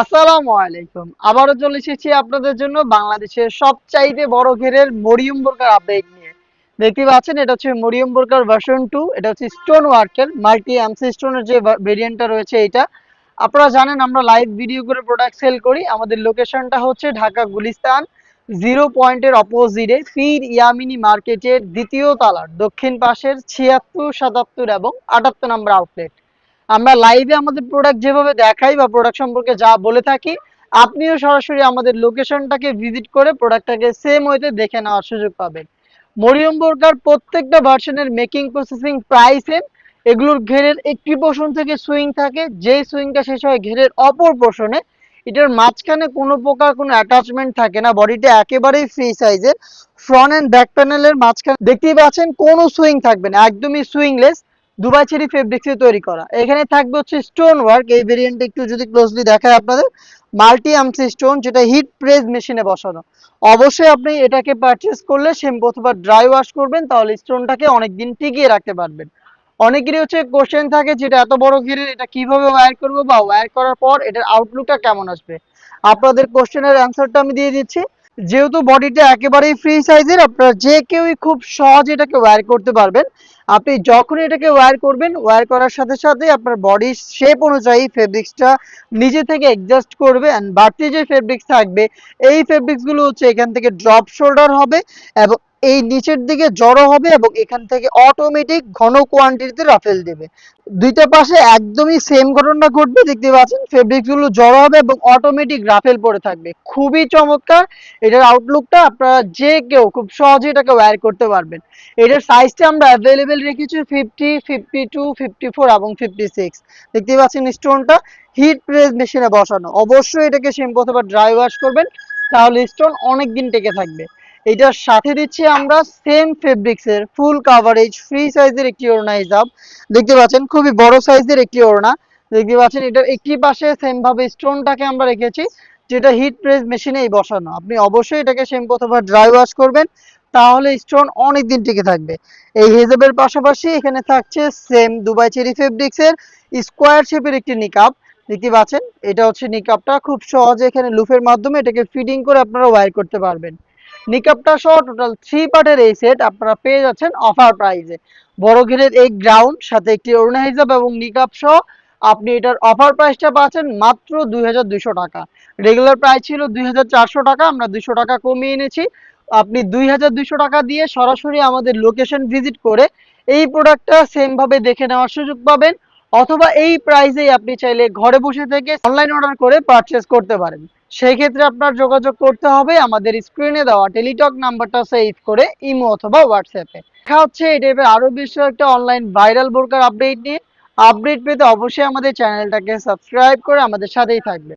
আসসালামু আলাইকুম। আবারও চলে এসেছি আপনাদের জন্য বাংলাদেশের সবচাইতে বড় ঘেরের মরিয়ম বোরকার আপডেট নিয়ে। দেখতে পাচ্ছেন, এটা হচ্ছে মরিয়ম বোরকার ভার্সন টু এটা হচ্ছে স্টোন ওয়ার্কের মাল্টি এমসি স্টোনের যে ভেরিয়েন্টটা রয়েছে এটা। আপনারা জানেন, আমরা লাইভ ভিডিও করে প্রোডাক্ট সেল করি। আমাদের লোকেশনটা হচ্ছে ঢাকা গুলিস্তান জিরো পয়েন্টের অপোজিটে ফির ইয়ামিনী মার্কেটের দ্বিতীয় তালার, দক্ষিণ পাশের ছিয়াত্তর, সাতাত্তর এবং আটাত্তর নম্বর আউটলেট আমরা লাইভে আমাদের প্রোডাক্ট যেভাবে দেখাই বা প্রোডাক্ট সম্পর্কে যা বলে থাকি, আপনিও সরাসরি আমাদের লোকেশনটাকে ভিজিট করে প্রোডাক্টটাকে সেম ওয়েতে দেখে নেওয়ার সুযোগ পাবেন। মরিয়ম বোরকার প্রত্যেকটা ভার্সনের মেকিং প্রসেসিং প্রাইস প্রাইসের এগুলোর ঘেরের একটি পোর্শন থেকে সুইং থাকে। যে সুইংটা শেষ হয় ঘেরের অপর পোর্শনে এটার মাঝখানে কোনো প্রকার কোনো অ্যাটাচমেন্ট থাকে না। বডিটা একেবারেই ফ্রি সাইজের ফ্রন্ট অ্যান্ড ব্যাক প্যানেলের মাঝখানে দেখতেই পাচ্ছেন কোনো সুইং থাকবে না। একদমই সুইংলেস দুবাই চেরি ফেব্রিক্সে তৈরি করা। এখানে থাকবে হচ্ছে স্টোন ওয়ার্ক এই ভেরিয়েন্ট একটু যদি ক্লোজলি দেখায় আপনাদের মাল্টি আমসি স্টোন যেটা হিট প্রেস মেশিনে বসানো। অবশ্যই আপনি এটাকে পারচেস করলে শ্যাম্পু অথবা ড্রাই ওয়াশ করবেন, তাহলে স্টোনটাকে অনেকদিন টিকিয়ে রাখতে পারবেন। অনেকেরই হচ্ছে কোশ্চেন থাকে যেটা এত বড় ঘিরের এটা কীভাবে ওয়্যার করব বা ওয়্যার করার পর এটার আউটলুকটা কেমন আসবে? আপনাদের কোশ্চেনের অ্যান্সারটা আমি দিয়ে দিচ্ছি। যেহেতু বডিটা একেবারেই ফ্রি সাইজের আপনারা যে কেউই খুব সহজে এটাকে ওয়্যার করতে পারবেন। আপনি যখন এটাকে ওয়ার করবেন ওয়ার করার সাথে সাথে আপনার বডির শেপ অনুযায়ী ফেব্রিক্সটা নিজে থেকে অ্যাডজাস্ট করবে অ্যান্ড বাড়তি যে ফেব্রিক্স থাকবে, এই ফেব্রিক্সগুলো হচ্ছে এখান থেকে ড্রপ শোল্ডার হবে এবং এই নিচের দিকে জড়ো হবে এবং এখান থেকে অটোমেটিক ঘন কোয়ান্টিটিতে রাফেল দেবে। দুইটা পাশে একদমই সেম ঘটনা ঘটবে, দেখতে পাচ্ছেন? ফেব্রিক্সগুলো জড়ো হবে এবং অটোমেটিক রাফেল পরে থাকবে। খুবই চমৎকার। এটার আউটলুকটা আপনারা যে কেউ খুব সহজে এটাকে ওয়্যার করতে পারবেন। এটার সাইজটা আমরা অ্যাভেলেবেল রেখেছি fifty fifty two fifty four এবং ফিফটি সিক্স দেখতে পাচ্ছেন স্টোনটা হিট প্রেস মেশিনে বসানো। অবশ্যই এটাকে শ্যাম্পু অথবা ড্রাই ওয়াশ করবেন, তাহলে স্টোন অনেক দিন টেকে থাকবে। এটার সাথে দিচ্ছি আমরা সেম ফেব্রিক্সের ফুল কাভারেজ ফ্রি সাইজের একটি ওড়না হিসাব দেখতে পাচ্ছেন, খুবই বড় সাইজের একটি ওড়না। দেখতে পাচ্ছেন এটার একটি পাশে সেম ভাবে স্টোনটাকে আমরা রেখেছি, যেটা হিট প্রেস মেশিনেই বসানো। আপনি অবশ্যই এটাকে সেম অথবা ড্রাই ওয়াশ করবেন, তাহলে স্টোন অনেক দিন টিকে থাকবে। এই হেজাবের পাশাপাশি এখানে থাকছে সেম দুবাই চেরি ফেব্রিক্সের স্কোয়ার শেপের একটি নিকাপ দেখতে পাচ্ছেন, এটা হচ্ছে নিকাপটা খুব সহজে এখানে লুফের মাধ্যমে এটাকে ফিডিং করে আপনারা ওয়্যার করতে পারবেন। নিকাপটা সহ টোটাল থ্রি পার্টের এই সেট আপনারা পেয়ে যাচ্ছেন অফার প্রাইসে বড় ঘেরের এই গ্রাউন্ড সাথে একটি অরুণা হিসাব এবং নিকাপ সহ আপনি এটার অফার প্রাইসটা পাচ্ছেন মাত্র দুই টাকা। রেগুলার প্রাইস ছিল দুই টাকা, আমরা দুশো টাকা কমিয়ে এনেছি। আপনি দুই হাজার দুইশো টাকা দিয়ে সরাসরি আমাদের লোকেশন ভিজিট করে এই প্রোডাক্টটা সেম ভাবে দেখে নেওয়ার সুযোগ পাবেন, অথবা এই প্রাইসেই আপনি চাইলে ঘরে বসে থেকে অনলাইন অর্ডার করে পারচেস করতে পারেন। সেই ক্ষেত্রে আপনার যোগাযোগ করতে হবে আমাদের স্ক্রিনে দেওয়া টেলিটক নাম্বারটা সেভ করে ইমো অথবা হোয়াটসঅ্যাপে দেখা হচ্ছে এই টাইপের আরও বিশ্ব একটা অনলাইন ভাইরাল বোরকার আপডেট নিয়ে। আপডেট পেতে অবশ্যই আমাদের চ্যানেলটাকে সাবস্ক্রাইব করে আমাদের সাথেই থাকবে